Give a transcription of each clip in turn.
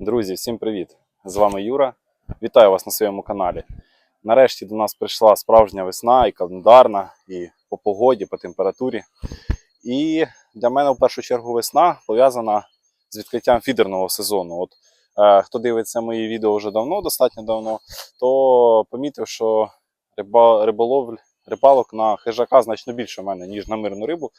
Друзі, всім привіт! З вами Юра. Вітаю вас на своєму каналі. Нарешті до нас прийшла справжня весна і календарна, і по погоді, по температурі. І для мене в першу чергу весна пов'язана з відкриттям фідерного сезону. От е, хто дивиться мої відео вже давно, достатньо давно, то помітив, що риба, риболовль, рибалок на хижака значно більше в мене, ніж на мирну рибу.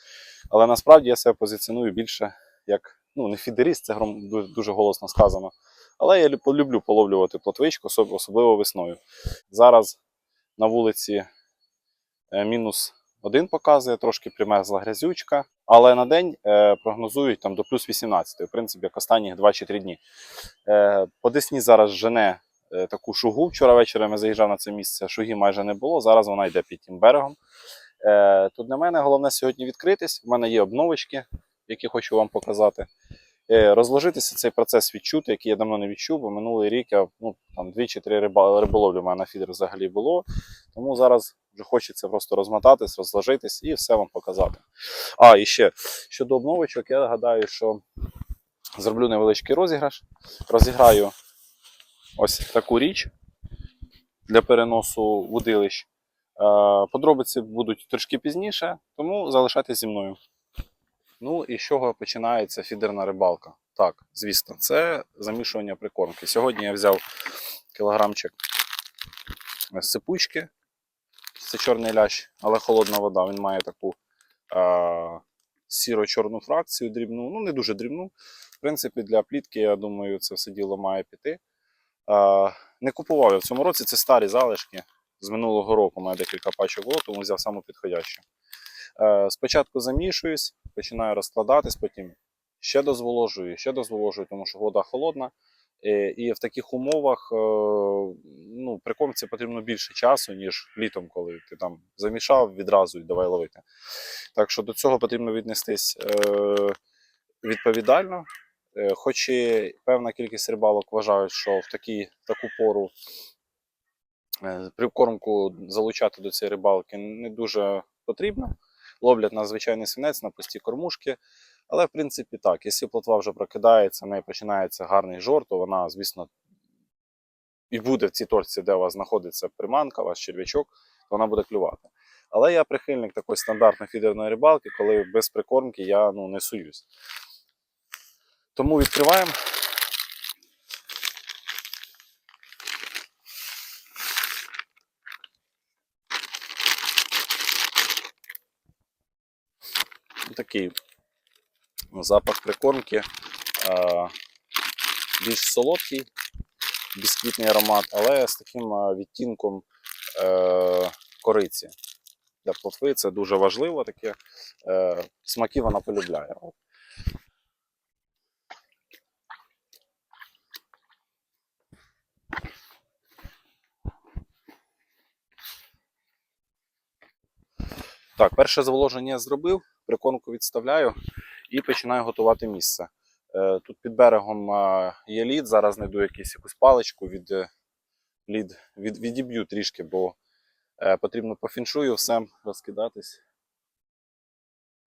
Але насправді я себе позиціоную більше як ну, не фідеріст, це гром- дуже, голосно сказано. Але я люблю половлювати плотвичку, особливо весною. Зараз на вулиці е, мінус один показує, трошки примерзла грязючка, але на день е, прогнозують там до плюс 18, в принципі, як останні 2 чи 3 дні. Е, по Десні зараз жене таку шугу. Вчора вечором я заїжджав на це місце, шуги майже не було. Зараз вона йде під тим берегом. Тут для мене головне сьогодні відкритись. У мене є обновочки, які хочу вам показати. Е, Розложитися цей процес відчути, який я давно не відчув, бо минулий рік я ну, там дві чи три риболовлі в мене на фідер взагалі було. Тому зараз вже хочеться просто розмотатись, розложитись і все вам показати. А, і ще щодо обновочок, я гадаю, що зроблю невеличкий розіграш. Розіграю ось таку річ для переносу вудилищ. Е, Подробиці будуть трішки пізніше, тому залишайтесь зі мною. Ну і з чого починається фідерна рибалка? Так, звісно, це замішування прикормки. Сьогодні я взяв кілограмчик сипучки. Це чорний лящ, але холодна вода. Він має таку е- сіро-чорну фракцію, дрібну, ну не дуже дрібну. В принципі, для плітки, я думаю, це все діло має піти. Е- не купував я в цьому році, це старі залишки. З минулого року у декілька пачок було, тому взяв саму підходящу. Е, Спочатку замішуюсь, починаю розкладатись, потім ще дозволожую, ще дозволожую, тому що вода холодна. Е, І в таких умовах е, ну, при кормці потрібно більше часу, ніж літом, коли ти там замішав відразу і давай ловити. Так що до цього потрібно віднестись е, відповідально. Хоч і певна кількість рибалок вважають, що в, такі, в таку пору прикормку залучати до цієї рибалки не дуже потрібно. Ловлять на звичайний свинець, на пусті кормушки. Але в принципі так, якщо плотва вже прокидається, в неї починається гарний жор, то вона, звісно, і буде в цій точці, де у вас знаходиться приманка, ваш черв'ячок, то вона буде клювати. Але я прихильник такої стандартної фідерної рибалки, коли без прикормки я ну, не суюсь. Тому відкриваємо. Такий запах прикормки. е, Більш солодкий, бісквітний аромат, але з таким е, відтінком е, кориці. Для плотви це дуже важливо, таке смаки вона полюбляє. Так, перше зволоження я зробив, прикормку відставляю і починаю готувати місце. Е, Тут під берегом е, є лід, зараз знайду якусь, якусь паличку від е, лід, від, відіб'ю трішки, бо потрібно по фіншую все розкидатись.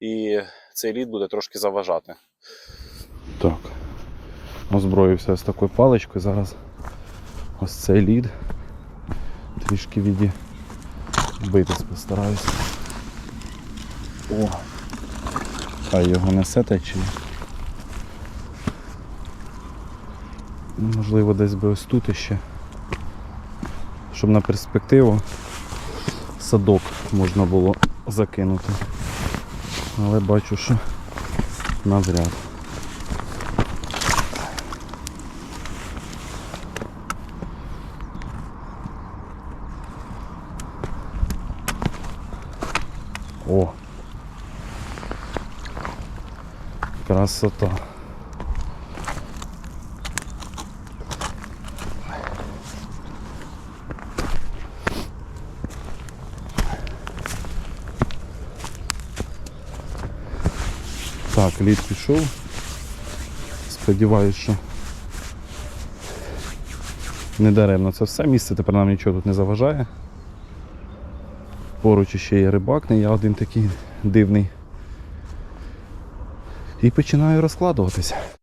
І цей лід буде трошки заважати. Так, озброївся з такою паличкою. Зараз ось цей лід. Трішки відібитись постараюся. О! Хай його несе течія. Можливо, десь би ось тут іще. Щоб на перспективу садок можна було закинути. Але бачу, що навряд. О! Красота. Так, лід пішов. Сподіваюсь, що не даремно це все місце, тепер нам нічого тут не заважає. Поруч ще є рибак, не я один такий дивний і починаю розкладуватися.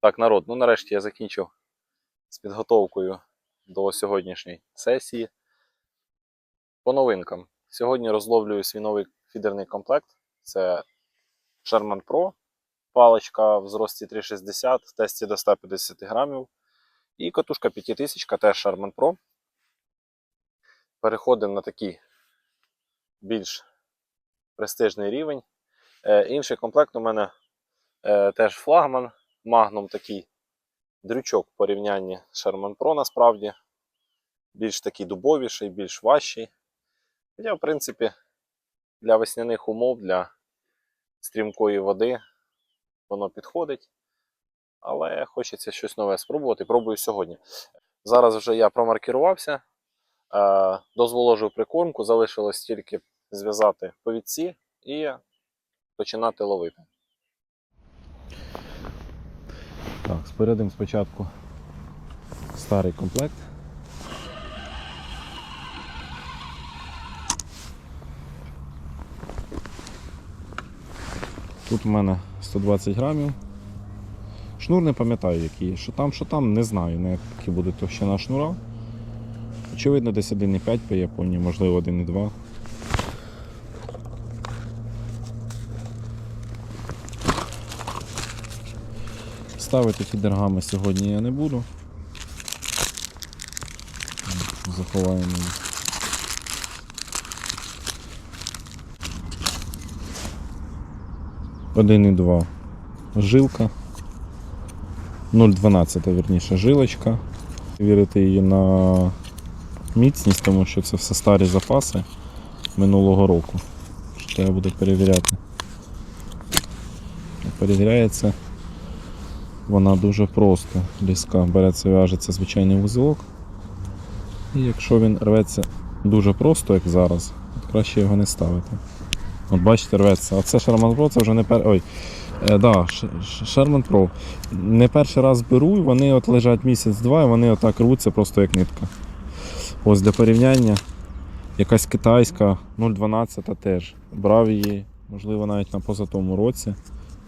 Так, народ, ну нарешті я закінчив з підготовкою до сьогоднішньої сесії. По новинкам. Сьогодні розловлюю свій новий фідерний комплект. Це Sherman Pro, паличка в зрості 360 в тесті до 150 грамів. І катушка 5000 теж Sherman Pro. Переходимо на такий більш престижний рівень. Е, інший комплект у мене е, теж флагман, Magnum такий дрючок в порівнянні з Sherman Pro насправді. Більш такий дубовіший, більш важчий. Хоча, в принципі, для весняних умов, для стрімкої води воно підходить. Але хочеться щось нове спробувати. Пробую сьогодні. Зараз вже я промаркірувався, дозволожив прикормку, залишилось тільки зв'язати повідці і починати ловити. Так, спередимо спочатку старий комплект. Тут у мене 120 грамів. Шнур не пам'ятаю який. Що там, що там, не знаю, на які буде товщина шнура. Очевидно, десь 1,5 по Японії, можливо 1,2. Ставити фідергами сьогодні я не буду. Заховаємо. Один і два жилка. 0,12 вірніше жилочка. Вірити її на міцність, тому що це все старі запаси минулого року. Треба буде перевіряти. Перевіряється вона дуже просто різка. Береться, в'яжеться звичайний вузелок. І якщо він рветься дуже просто, як зараз, то краще його не ставити. От бачите, рветься. А це Sherman Pro, це вже не пер... Ой, е, да, Sherman Pro. Не перший раз беру, вони от лежать місяць-два, і вони отак рвуться просто як нитка. Ось для порівняння. Якась китайська 0,12 теж. Брав її, можливо, навіть на позатому році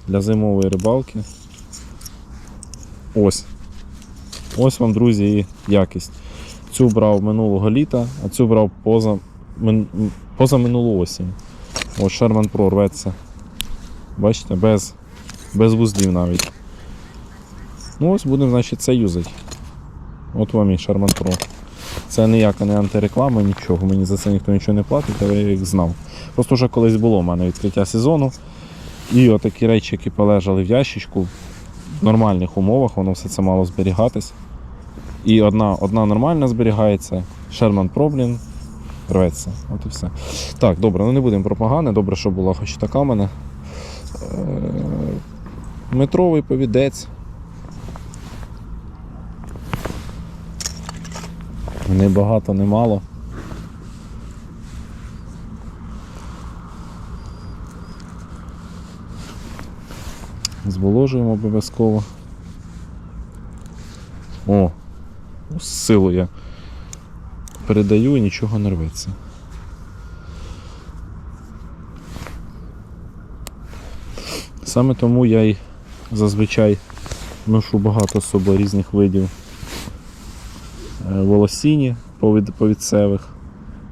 для зимової рибалки. Ось. Ось вам, друзі, і якість. Цю брав минулого літа, а цю брав поза, мин, поза минулу осінь. Ось Sherman Pro рветься. Бачите, без, без вузлів навіть. Ну ось будемо, значить, це юзати. От вам і Sherman Pro. Це ніяка не антиреклама, нічого. Мені за це ніхто нічого не платить, але я їх знав. Просто вже колись було у мене відкриття сезону. І отакі речі, які полежали в ящичку, в нормальних умовах, воно все це мало зберігатись. І одна, одна нормальна зберігається, Sherman Pro, блін, рветься. От і все. Так, добре, ну не будемо про добре, що була хоч така мене. Е, Метровий повідець. Не багато, не мало. Зволожуємо обов'язково. О, з силу я передаю і нічого не рветься. Саме тому я й зазвичай ношу багато з собою різних видів волосіні повід- повідцевих,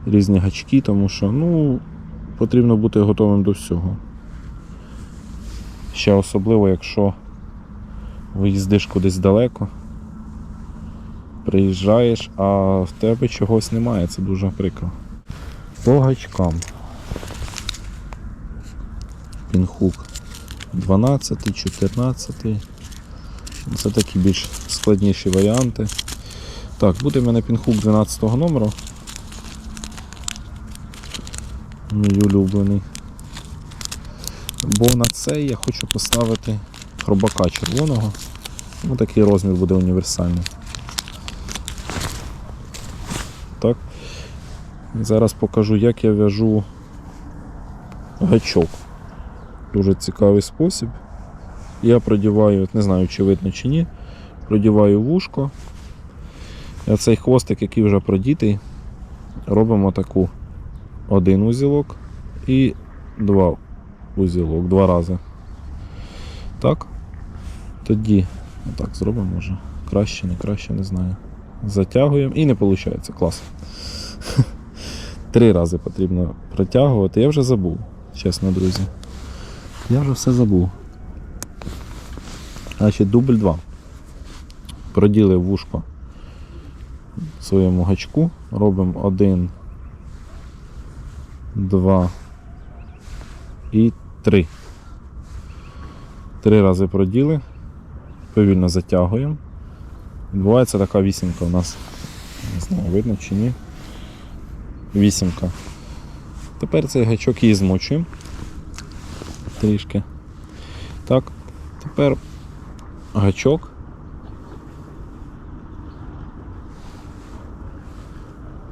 різні гачки, тому що ну, потрібно бути готовим до всього. Ще особливо, якщо виїздиш кудись далеко, приїжджаєш, а в тебе чогось немає, це дуже прикро. По гачкам. Пінхук 12, 14. Це такі більш складніші варіанти. Так, буде в мене пінхук 12 номеру. Мій улюблений. Бо на цей я хочу поставити хробака червоного. Ну, такий розмір буде універсальний. Так. Зараз покажу, як я в'яжу гачок. Дуже цікавий спосіб. Я продіваю, не знаю, чи видно чи ні, продіваю вушко. Цей хвостик, який вже продітий, робимо таку один узілок і два узілок, два рази. Так. Тоді Отак зробимо, може. Краще, не краще, не знаю. Затягуємо і не виходить. Клас. Три рази потрібно протягувати. Я вже забув, чесно, друзі. Я вже все забув. Значить, дубль 2. Проділив вушко своєму гачку. Робимо один, два і три. Три рази проділи. Повільно затягуємо. Відбувається така вісімка у нас. Не знаю, видно чи ні. Вісімка. Тепер цей гачок її змочуємо. Трішки. Так. Тепер гачок.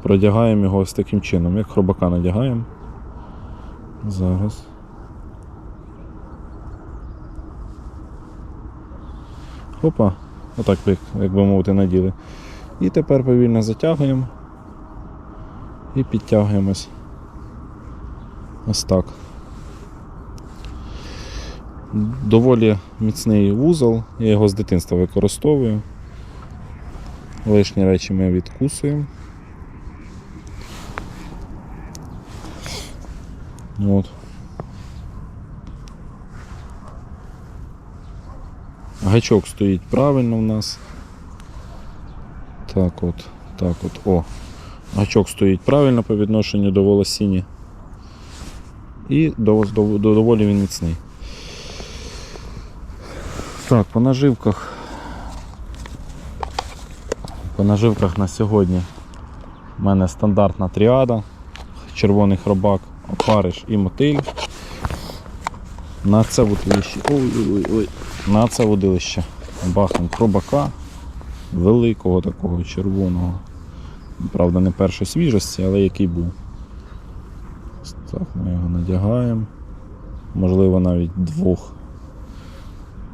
Продягаємо його ось таким чином, як хробака надягаємо. Зараз. Опа, отак, як, би мовити, наділи. І тепер повільно затягуємо і підтягуємось. Ось так. Доволі міцний вузол, я його з дитинства використовую. Лишні речі ми відкусуємо. От. Гачок стоїть правильно у нас. Так от, так от, о. Гачок стоїть правильно по відношенню до волосіні. І до, доволі він міцний. Так, по наживках. По наживках на сьогодні у мене стандартна тріада, червоний хробак, опариш і мотиль. На це водилище. Ой-ой-ой. На це водилище. Бахнем хробака великого такого червоного. Правда, не першої свіжості, але який був. Так, ми його надягаємо. Можливо, навіть двох.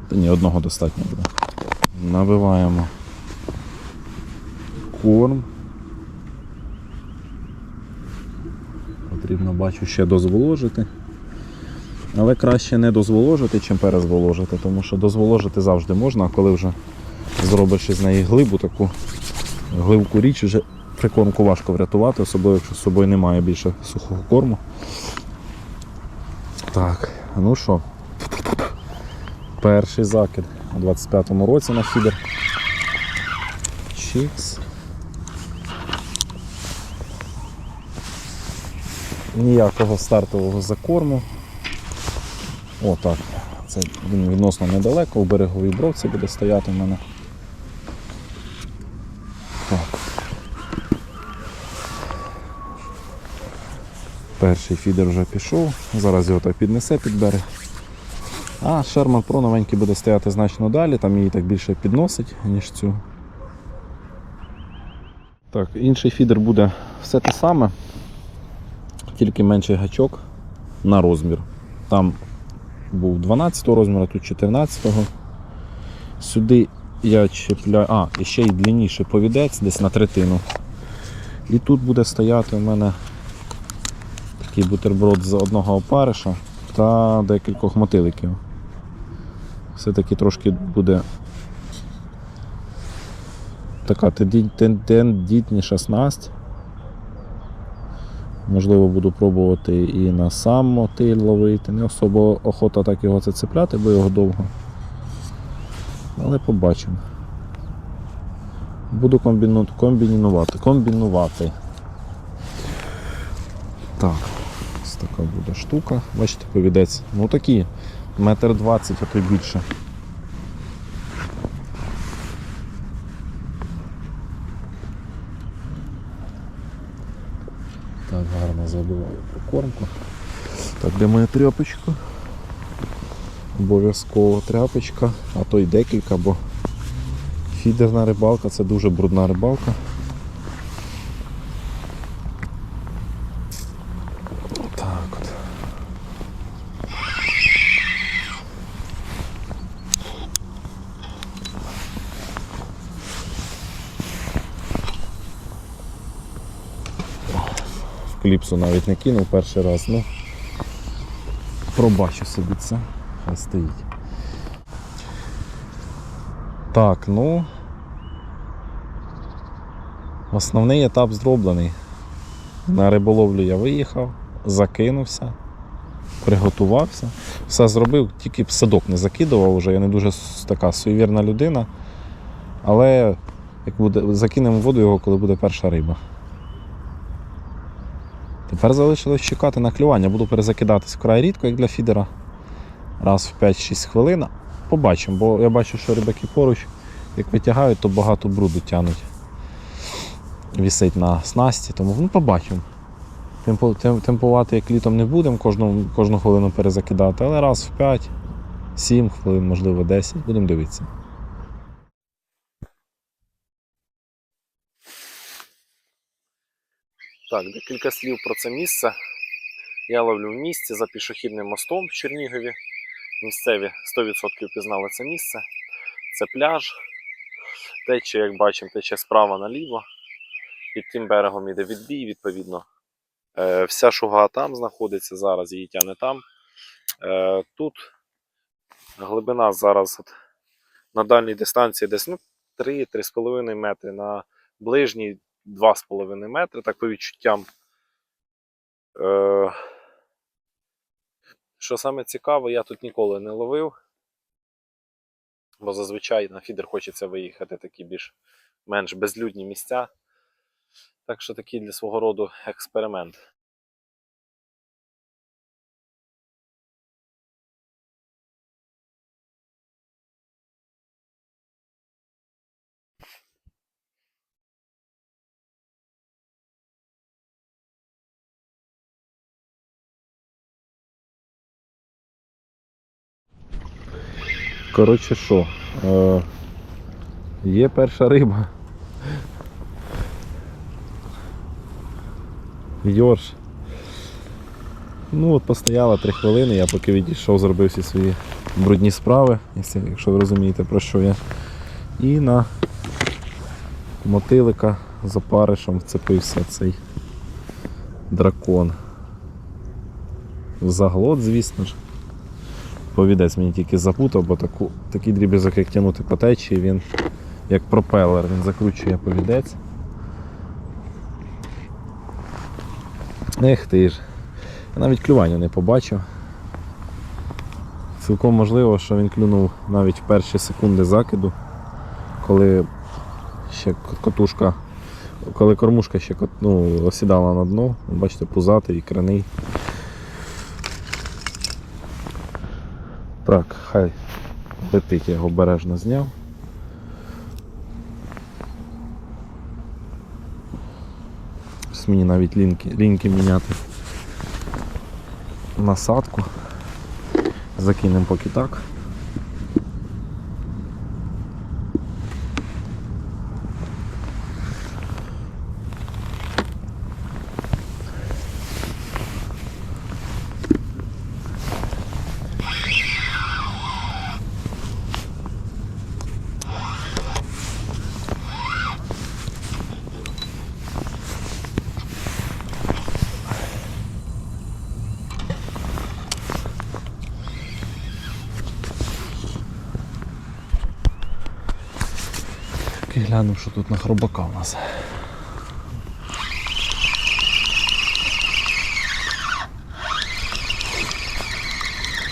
Та ні, одного достатньо буде. Набиваємо корм. Потрібно, бачу, ще дозволожити. Але краще не дозволожити, чим перезволожити, тому що дозволожити завжди можна, а коли вже зробиш із неї глибу таку гливку річ, вже прикормку важко врятувати, особливо якщо з собою немає більше сухого корму. Так, ну що, перший закид у 25-му році на фідер. Чікс. Ніякого стартового закорму. О, так. Це він відносно недалеко, у береговій бровці буде стояти в мене. Так. Перший фідер вже пішов, зараз його так піднесе під берег. А Sherman Pro новенький буде стояти значно далі, там її так більше підносить, ніж цю. Так, інший фідер буде все те саме, тільки менший гачок на розмір. Там був 12 розміру, тут 14. го Сюди я чіпляю. А, і ще й длинніший повідець, десь на третину. І тут буде стояти у мене такий бутерброд з одного опариша та декількох мотиликів. Все-таки трошки буде така тенді- тен- тендітніша снасть. Можливо, буду пробувати і на сам мотиль ловити. Не особо охота так його зацепляти, бо його довго. Але побачимо. Буду комбіну... комбінувати. Комбінувати. Так, ось така буде штука. Бачите, повідець. Ну такі, метр двадцять, а то й більше. Прикормку. Так, де моя тряпочка? Обов'язково тряпочка, а то й декілька, бо фідерна рибалка це дуже брудна рибалка. Кліпсу навіть не кинув перший раз, ну пробачу собі це. Хай стоїть. Так, ну. Основний етап зроблений. На риболовлю я виїхав, закинувся, приготувався. Все зробив, тільки б садок не закидував вже. Я не дуже така суєвірна людина. Але як буде, закинемо воду його, коли буде перша риба. Тепер залишилось чекати на клювання. Буду перезакидатись вкрай рідко, як для фідера. Раз в 5-6 хвилин. Побачимо, бо я бачу, що рибаки поруч, як витягають, то багато бруду тянуть. Вісить на снасті, тому ну, побачимо. Темпу, тем, темпувати як літом не будемо кожну, кожну хвилину перезакидати, але раз в 5, 7 хвилин, можливо 10, будемо дивитися. Так, декілька слів про це місце. Я ловлю в місті за пішохідним мостом в Чернігові. Місцеві 100% пізнали це місце. Це пляж. Тече, як бачимо, тече справа наліво. Під тим берегом іде відбій, відповідно. Е, вся шуга там знаходиться, зараз її тяне там. Е, тут глибина зараз от, на дальній дистанції десь ну, 3-3,5 метри, на ближній 2,5 метри, так по відчуттям. Е, що саме цікаво, я тут ніколи не ловив, бо зазвичай на фідер хочеться виїхати такі більш менш безлюдні місця. Так що такий для свого роду експеримент. Коротше що, е, є перша риба. Йорш. Ну от постояла 3 хвилини, я поки відійшов, зробив всі свої брудні справи, якщо, ви розумієте про що я. І на мотилика за паришем вцепився цей дракон. Заглот, звісно ж. Повідець мені тільки запутав, бо таку, такий дріб'язок, як тягнути по течії, він як пропелер, він закручує повідець. Ех ти ж. Я навіть клювання не побачив. Цілком можливо, що він клюнув навіть в перші секунди закиду, коли ще котушка, коли кормушка ще ну, осідала на дно, бачите, пузатий, і краний. Так, хай летить, я його обережно зняв. Ось мені навіть лінки, лінки міняти насадку. Закинемо поки так. Глянемо, що тут на хробака у нас.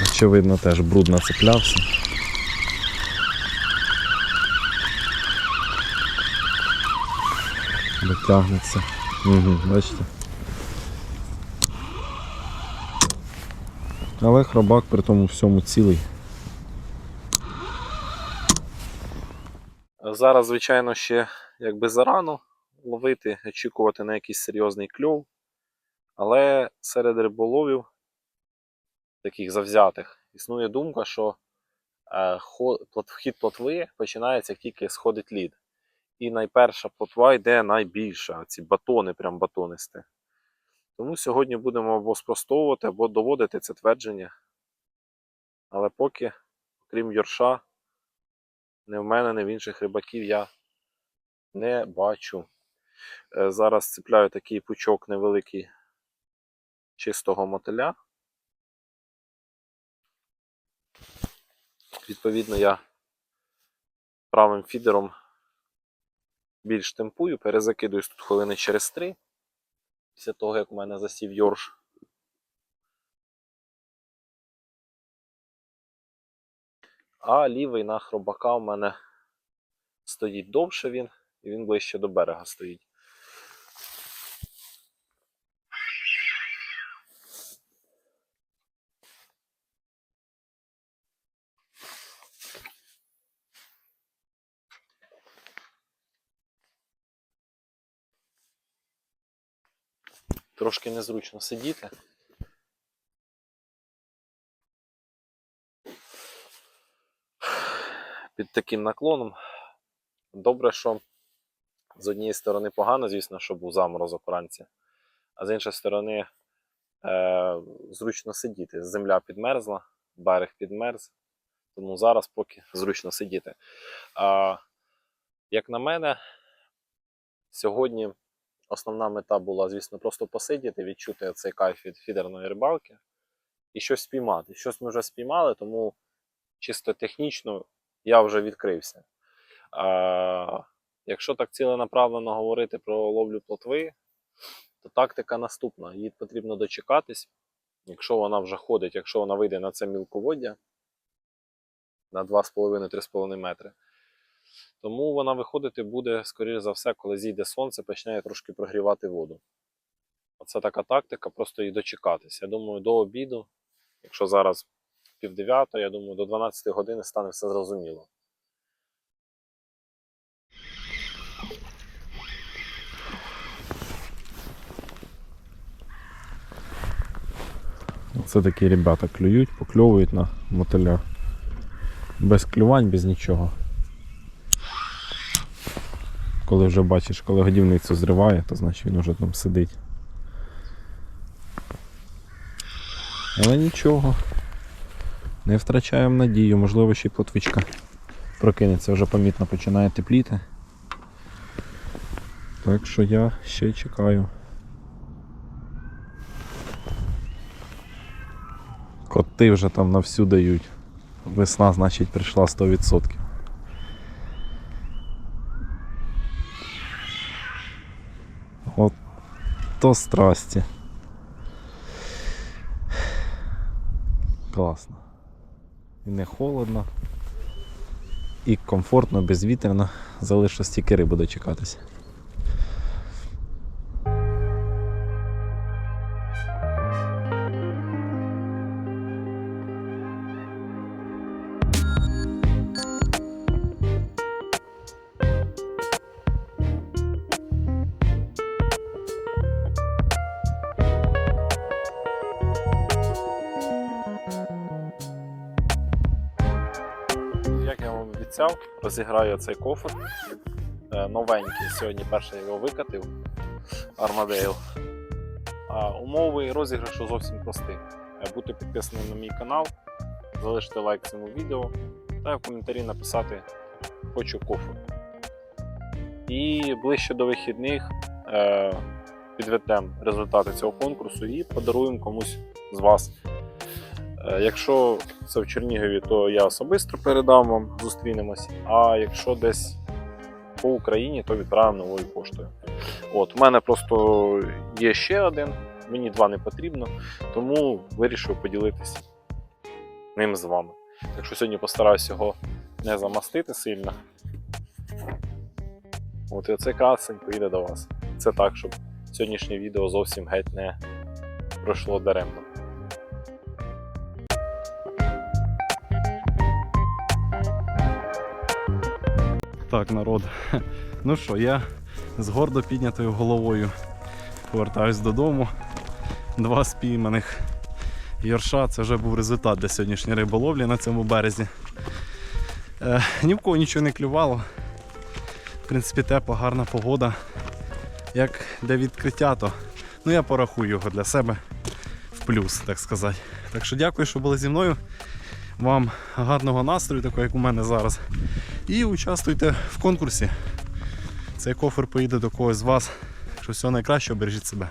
Очевидно, теж бруд нацеплявся. Дотягнеться. Угу, бачите? Але хробак при тому всьому цілий. Зараз, звичайно, ще якби зарано ловити, очікувати на якийсь серйозний кльов. Але серед риболовів, таких завзятих, існує думка, що е, вхід плотви починається, як тільки сходить лід. І найперша плотва йде найбільша, ці батони, прям батонисти. Тому сьогодні будемо або спростовувати, або доводити це твердження. Але поки, окрім Йорша, не в мене, не в інших рибаків я не бачу. Е, Зараз цепляю такий пучок невеликий чистого мотиля. Відповідно, я правим фідером більш темпую, перезакидуюсь тут хвилини через три. Після того, як у мене засів йорш. А лівий на хробака у мене стоїть довше він, і він ближче до берега стоїть. Трошки незручно сидіти. Таким наклоном. Добре, що з однієї сторони погано, звісно, що був заморозок вранці, а з іншої сторони е, зручно сидіти. Земля підмерзла, берег підмерз, тому зараз поки зручно сидіти. А, як на мене, сьогодні основна мета була, звісно, просто посидіти, відчути цей кайф від фідерної рибалки і щось спіймати. Щось ми вже спіймали, тому чисто технічно я вже відкрився. А, якщо так ціленаправлено говорити про ловлю плотви, то тактика наступна. Їй потрібно дочекатись, якщо вона вже ходить, якщо вона вийде на це мілководдя на 2,5-3,5 метри. Тому вона виходити буде, скоріш за все, коли зійде сонце, почне трошки прогрівати воду. Оце така тактика, просто її дочекатися. Я думаю, до обіду, якщо зараз пів дев'ятої, я думаю, до 12 години стане все зрозуміло. Це такі ребята клюють, покльовують на мотиля. Без клювань, без нічого. Коли вже бачиш, коли годівницю зриває, то значить він вже там сидить. Але нічого. Не втрачаємо надію, можливо, ще й плотвичка прокинеться, вже помітно починає тепліти. Так що я ще чекаю. Коти вже там на всю дають. Весна, значить, прийшла 100%. От то страсті. Класно. І не холодно. І комфортно, безвітряно. Залишилось тільки рибу дочекатися. Розіграю цей кофр. Е, Новенький. Сьогодні перший його викатив. Армадейл. А умови розіграшу зовсім прості. Е, Бути підписаним на мій канал, залишити лайк цьому відео та в коментарі написати Хочу кофр. І ближче до вихідних е, підведемо результати цього конкурсу і подаруємо комусь з вас. Е, Якщо це в Чернігові, то я особисто передам вам, зустрінемось. А якщо десь по Україні, то відправимо новою поштою. От, у мене просто є ще один, мені два не потрібно, тому вирішив поділитися ним з вами. Так що сьогодні постараюся його не замастити сильно. От і оцей красень поїде до вас. Це так, щоб сьогоднішнє відео зовсім геть не пройшло даремно. Так, народ. Ну що, я з гордо піднятою головою повертаюсь додому. Два спійманих йорша. Це вже був результат для сьогоднішньої риболовлі на цьому березі. Е, ні в кого нічого не клювало. В принципі, тепла, гарна погода. Як для відкриття, то ну, я порахую його для себе в плюс, так сказати. Так що дякую, що були зі мною. Вам гарного настрою, такого як у мене зараз. І участвуйте в конкурсі. Цей кофер поїде до когось з вас. Що всього найкращого, бережіть себе.